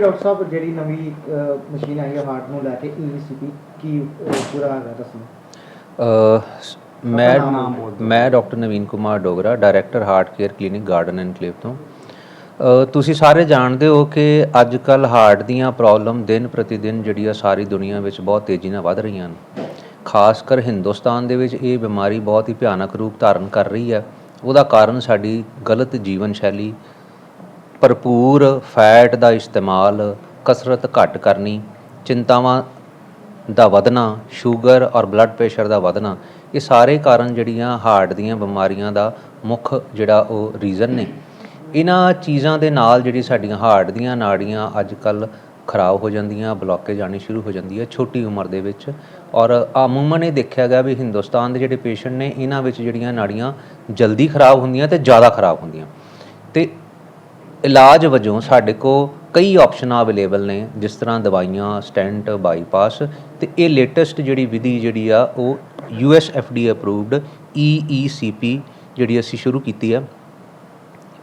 Doctor ਸਾਹਿਬ ਜਿਹੜੀ ਨਵੀਂ machine ਆਈ ਹੈ ਹਾਰਟ ਨੂੰ ਲੈ ਕੇ ਈਸੀਪੀ ਕੀ ਅਹ, ਪੂਰਾ ਹੈਗਾ ਦੱਸੋ? ਮੈਂ। ਮੈਂ doctor Naveen Kumar Dogra director heart care clinic garden enclave ਤੋਂ। ਅ, ਤੁਸੀਂ ਸਾਰੇ ਜਾਣਦੇ ਹੋ ਕਿ ਅੱਜ ਕੱਲ ਹਾਰਟ ਦੀਆਂ ਪ੍ਰੋਬਲਮ ਦਿਨ ਪ੍ਰਤੀ ਦਿਨ ਜਿਹੜੀ ਆ ਸਾਰੀ ਦੁਨੀਆ ਵਿੱਚ ਬਹੁਤ ਤੇਜ਼ੀ ਨਾਲ ਵੱਧ ਰਹੀਆਂ ਨੇ ਖਾਸ ਕਰ ਹਿੰਦੁਸਤਾਨ ਦੇ ਵਿੱਚ ਇਹ ਬਿਮਾਰੀ ਬਹੁਤ ਹੀ ਭਿਆਨਕ ਰੂਪ ਧਾਰਨ ਕਰ ਰਹੀ ਹੈ। ਉਹਦਾ ਕਾਰਨ ਸਾਡੀ ਗਲਤ ਜੀਵਨ ਸ਼ੈਲੀ ਭਰਪੂਰ ਫੈਟ ਦਾ ਇਸਤੇਮਾਲ ਕਸਰਤ ਘੱਟ ਕਰਨੀ, ਚਿੰਤਾਵਾਂ ਦਾ ਵਧਣਾ, ਸ਼ੂਗਰ ਔਰ ਬਲੱਡ ਪ੍ਰੈਸ਼ਰ ਦਾ ਵਧਣਾ, ਇਹ ਸਾਰੇ ਕਾਰਨ ਜਿਹੜੀਆਂ ਹਾਰਟ ਦੀਆਂ ਬਿਮਾਰੀਆਂ ਦਾ ਮੁੱਖ ਜਿਹੜਾ ਉਹ ਰੀਜ਼ਨ ਨੇ। ਇਹਨਾਂ ਚੀਜ਼ਾਂ ਦੇ ਨਾਲ ਜਿਹੜੀ ਸਾਡੀਆਂ ਹਾਰਟ ਦੀਆਂ ਨਾੜੀਆਂ ਅੱਜ ਕੱਲ ਖਰਾਬ ਹੋ ਜਾਂਦੀਆਂ, ਬਲੌਕੇਜ ਆਣੀ ਸ਼ੁਰੂ ਹੋ ਜਾਂਦੀ ਹੈ ਛੋਟੀ ਉਮਰ ਦੇ ਵਿੱਚ ਔਰ ਅਮੂਮਨ ਇਹ ਦੇਖਿਆ ਗਿਆ ਵੀ ਹਿੰਦੁਸਤਾਨ ਦੇ ਜਿਹੜੇ ਪੇਸ਼ੈਂਟ ਨੇ, ਇਹਨਾਂ ਵਿੱਚ ਜਿਹੜੀਆਂ ਨਾੜੀਆਂ ਜਲਦੀ ਖਰਾਬ ਹੁੰਦੀਆਂ ਤੇ ਜ਼ਿਆਦਾ ਖਰਾਬ ਹੁੰਦੀਆਂ। ਤੇ ਇਲਾਜ ਵਜੋਂ ਸਾਡੇ ਕੋਲ ਕਈ ਆਪਸ਼ਨਾਂ ਅਵੇਲੇਬਲ ਨੇ, ਜਿਸ ਤਰ੍ਹਾਂ ਦਵਾਈਆਂ ਸਟੈਂਟ ਬਾਈਪਾਸ ਤੇ ਇਹ ਲੇਟੈਸਟ ਜਿਹੜੀ ਵਿਧੀ ਜਿਹੜੀ ਆ, ਉਹ ਯੂਐਸ ਐਫਡੀ ਅਪਰੂਵਡ EECP ਜਿਹੜੀ ਅਸੀਂ ਸ਼ੁਰੂ ਕੀਤੀ ਆ।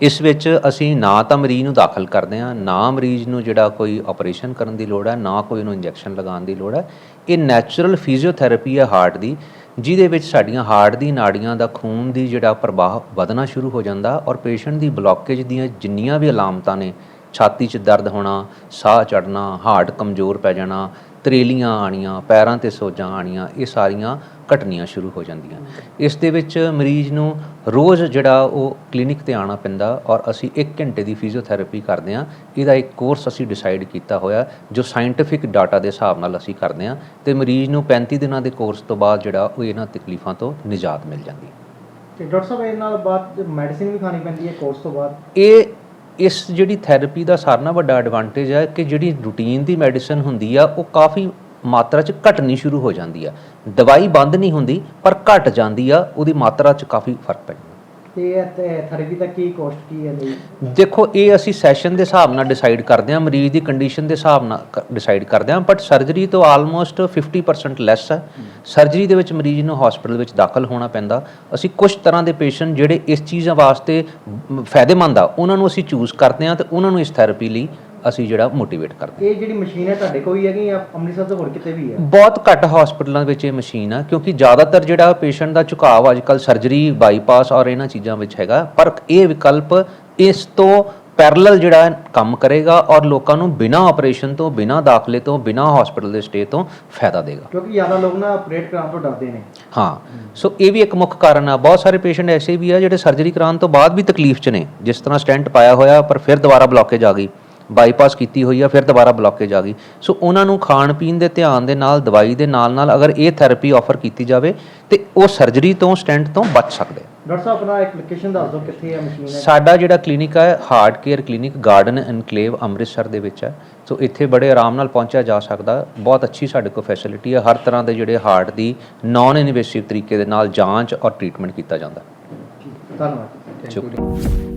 ਇਸ ਵਿੱਚ ਅਸੀਂ ਨਾ ਤਾਂ ਮਰੀਜ਼ ਨੂੰ ਦਾਖਲ ਕਰਦੇ ਹਾਂ, ਨਾ ਮਰੀਜ਼ ਨੂੰ ਜਿਹੜਾ ਕੋਈ ਆਪਰੇਸ਼ਨ ਕਰਨ ਦੀ ਲੋੜ ਹੈ, ਨਾ ਕੋਈ ਨੂੰ ਇੰਜੈਕਸ਼ਨ ਲਗਾਉਣ ਦੀ ਲੋੜ ਹੈ। ਇਹ ਨੈਚੁਰਲ ਫਿਜ਼ੀਓਥੈਰੇਪੀ ਹੈ ਹਾਰਟ ਦੀ। ਜਿਹਦੇ ਵਿੱਚ ਸਾਡੀਆਂ ਹਾਰਟ ਦੀ, ਨਾੜੀਆਂ ਦਾ, ਖੂਨ ਦੀ ਜਿਹੜਾ ਪ੍ਰਵਾਹ ਵਧਣਾ ਸ਼ੁਰੂ ਹੋ ਜਾਂਦਾ ਔਰ ਪੇਸ਼ੈਂਟ ਦੀ ਬਲੌਕੇਜ ਦੀਆਂ ਜਿੰਨੀਆਂ ਵੀ ਅਲਾਮਤਾਂ ਨੇ, ਛਾਤੀ 'ਚ ਦਰਦ ਹੋਣਾ, ਸਾਹ ਚੜਨਾ ਹਾਰਟ ਕਮਜ਼ੋਰ ਪੈ ਜਾਣਾ ਤਰੇਲੀਆਂ ਆਣੀਆਂ ਪੈਰਾਂ ਤੇ ਸੋਜਾਂ ਆਣੀਆਂ ਇਹ ਸਾਰੀਆਂ ਘਟਣੀਆਂ ਸ਼ੁਰੂ ਹੋ ਜਾਂਦੀਆਂ। ਇਸ ਦੇ ਵਿੱਚ ਮਰੀਜ਼ ਨੂੰ ਰੋਜ਼ ਜਿਹੜਾ ਉਹ ਕਲੀਨਿਕ ਤੇ ਆਣਾ ਪੈਂਦਾ ਔਰ ਅਸੀਂ 1 ਘੰਟੇ ਦੀ ਫਿਜ਼ੀਓਥੈਰੇਪੀ ਕਰਦੇ ਹਾਂ। ਇਹਦਾ ਇੱਕ ਕੋਰਸ ਅਸੀਂ ਡਿਸਾਈਡ ਕੀਤਾ ਹੋਇਆ ਜੋ ਸਾਇੰਟਿਫਿਕ ਡਾਟਾ ਦੇ ਹਿਸਾਬ ਨਾਲ ਅਸੀਂ ਕਰਦੇ ਹਾਂ ਤੇ ਮਰੀਜ਼ ਨੂੰ 35 ਦਿਨਾਂ ਦੇ ਕੋਰਸ ਤੋਂ ਬਾਅਦ ਜਿਹੜਾ ਉਹ ਇਹਨਾਂ ਤਕਲੀਫਾਂ ਤੋਂ ਨਿਜਾਤ ਮਿਲ ਜਾਂਦੀ ਹੈ। ਤੇ ਡਾਕਟਰ ਸਾਹਿਬ ਇਹ ਨਾਲ ਬਾਅਦ ਮੈਡੀਸਿਨ ਵੀ ਖਾਣੀ ਪੈਂਦੀ ਹੈ ਕੋਰਸ ਤੋਂ ਬਾਅਦ? ਇਹ ਇਸ ਜਿਹੜੀ ਥੈਰੇਪੀ ਦਾ ਸਾਰਿਆਂ ਨਾਲੋਂ ਵੱਡਾ ਐਡਵਾਂਟੇਜ ਹੈ ਕਿ ਜਿਹੜੀ ਰੂਟੀਨ ਦੀ ਮੈਡੀਸਨ ਹੁੰਦੀ ਆ, ਉਹ ਕਾਫੀ ਮਾਤਰਾ 'ਚ ਘਟਣੀ ਸ਼ੁਰੂ ਹੋ ਜਾਂਦੀ ਆ। ਦਵਾਈ ਬੰਦ ਨਹੀਂ ਹੁੰਦੀ, ਪਰ ਘਟ ਜਾਂਦੀ ਆ, ਉਹਦੀ ਮਾਤਰਾ 'ਚ ਕਾਫੀ ਫ਼ਰਕ ਪੈਂਦਾ। ਤੇ ਇਹ ਥੈਰੇਪੀ ਦਾ ਕੀ ਕੋਸਟ ਕੀ ਹੈ ਲਈ ਦੇਖੋ, ਇਹ ਅਸੀਂ ਸੈਸ਼ਨ ਦੇ ਹਿਸਾਬ ਨਾਲ ਡਿਸਾਈਡ ਕਰਦੇ ਹਾਂ, ਮਰੀਜ਼ ਦੀ ਕੰਡੀਸ਼ਨ ਦੇ ਹਿਸਾਬ ਨਾਲ ਡਿਸਾਈਡ ਕਰਦੇ ਹਾਂ ਬਟ ਸਰਜਰੀ ਤੋਂ ਆਲਮੋਸਟ 50% ਲੈਸ ਹੈ। ਸਰਜਰੀ ਦੇ ਵਿੱਚ ਮਰੀਜ਼ ਨੂੰ ਹਸਪੀਟਲ ਵਿੱਚ ਦਾਖਲ ਹੋਣਾ ਪੈਂਦਾ। ਅਸੀਂ ਕੁਝ ਤਰ੍ਹਾਂ ਦੇ ਪੇਸ਼ੈਂਟ ਜਿਹੜੇ ਇਸ ਚੀਜ਼ਾਂ ਵਾਸਤੇ ਫਾਇਦੇਮੰਦ ਆ, ਉਹਨਾਂ ਨੂੰ ਅਸੀਂ ਚੂਜ਼ ਕਰਦੇ ਹਾਂ ਤੇ ਉਹਨਾਂ ਨੂੰ ਇਸ ਥੈਰੇਪੀ ਲਈ ਅਸੀਂ ਜਿਹੜਾ ਮੋਟੀਵੇਟ ਕਰਦੇ ਇਹ ਜਿਹੜੀ ਮਸ਼ੀਨ ਹੈ ਤੁਹਾਡੇ ਕੋਲ ਹੀ ਹੈਗੀ ਜਾਂ ਅੰਮ੍ਰਿਤਸਰ ਤੋਂ ਹੋਰ ਕਿਤੇ ਵੀ ਹੈ? ਬਹੁਤ ਘੱਟ ਹਸਪੀਟਲਾਂ ਵਿੱਚ ਇਹ ਮਸ਼ੀਨ ਆ ਕਿਉਂਕਿ ਜ਼ਿਆਦਾਤਰ ਜਿਹੜਾ ਪੇਸ਼ੈਂਟ ਦਾ ਝੁਕਾਅ ਅੱਜ ਕੱਲ ਸਰਜਰੀ ਬਾਈਪਾਸ ਔਰ ਇਹਨਾਂ ਚੀਜ਼ਾਂ ਵਿੱਚ ਹੈਗਾ। ਪਰ ਇਹ ਵਿਕਲਪ ਇਸ ਤੋਂ ਪੈਰਲਲ ਜਿਹੜਾ ਕੰਮ ਕਰੇਗਾ ਔਰ ਲੋਕਾਂ ਨੂੰ ਬਿਨਾਂ ਆਪਰੇਸ਼ਨ ਤੋਂ ਬਿਨਾਂ ਦਾਖਲੇ ਤੋਂ ਬਿਨਾਂ ਹਸਪੀਟਲ ਦੇ ਸਟੇ ਤੋਂ ਫਾਇਦਾ ਦੇਗਾ। ਕਿਉਂਕਿ ਜ਼ਿਆਦਾ ਲੋਕ ਨਾ ਆਪਰੇਟ ਕਰਾਉਣ ਤੋਂ ਡਰਦੇ ਨੇ। ਹਾਂ ਸੋ ਇਹ ਵੀ ਇੱਕ ਮੁੱਖ ਕਾਰਨ ਆ। ਬਹੁਤ ਸਾਰੇ ਪੇਸ਼ੈਂਟ ਐਸੇ ਵੀ ਆ ਜਿਹੜੇ ਸਰਜਰੀ ਕਰਾਉਣ ਤੋਂ ਬਾਅਦ ਵੀ ਤਕਲੀਫ 'ਚ ਨੇ। ਜਿਸ ਤਰ੍ਹਾਂ ਸਟੈਂਟ ਪਾਇਆ ਹੋਇਆ ਪਰ ਫਿਰ ਦੁਬਾਰਾ ਬਲੌਕੇਜ ਆ ਗਈ। ਬਾਈਪਾਸ ਕੀਤੀ ਹੋਈ ਆ ਫਿਰ ਦੁਬਾਰਾ ਬਲੌਕੇਜ ਆ ਗਈ। ਸੋ ਉਹਨਾਂ ਨੂੰ ਖਾਣ ਪੀਣ ਦੇ ਧਿਆਨ ਦੇ ਨਾਲ ਦਵਾਈ ਦੇ ਨਾਲ ਨਾਲ ਅਗਰ ਇਹ ਥੈਰੇਪੀ ਆਫਰ ਕੀਤੀ ਜਾਵੇ ਤੇ ਉਹ ਸਰਜਰੀ ਤੋਂ ਸਟੈਂਟ ਤੋਂ ਬਚ ਸਕਦੇ ਡਾਕਟਰ ਸਾਹਿਬ ਆਪਣਾ ਇੱਕ ਲੋਕੇਸ਼ਨ ਦੱਸ ਦਿਓ ਕਿੱਥੇ ਹੈ ਮਸ਼ੀਨ ਹੈ? ਸਾਡਾ ਜਿਹੜਾ ਕਲੀਨਿਕ ਹੈ heart care clinic garden enclave Amritsar ਦੇ ਵਿੱਚ ਹੈ ਸੋ ਇੱਥੇ ਬੜੇ ਆਰਾਮ ਨਾਲ ਪਹੁੰਚਿਆ ਜਾ ਸਕਦਾ। ਬਹੁਤ ਅੱਛੀ ਸਾਡੇ ਕੋਲ ਫੈਸਿਲਿਟੀ ਹੈ ਹਰ ਤਰ੍ਹਾਂ ਦੇ ਜਿਹੜੇ ਹਾਰਟ ਦੀ ਨਾਨ ਇਨਵੇਸਿਵ ਤਰੀਕੇ ਦੇ ਨਾਲ ਜਾਂਚ ਔਰ ਟ੍ਰੀਟਮੈਂਟ ਕੀਤਾ ਜਾਂਦਾ। ਧੰਨਵਾਦ।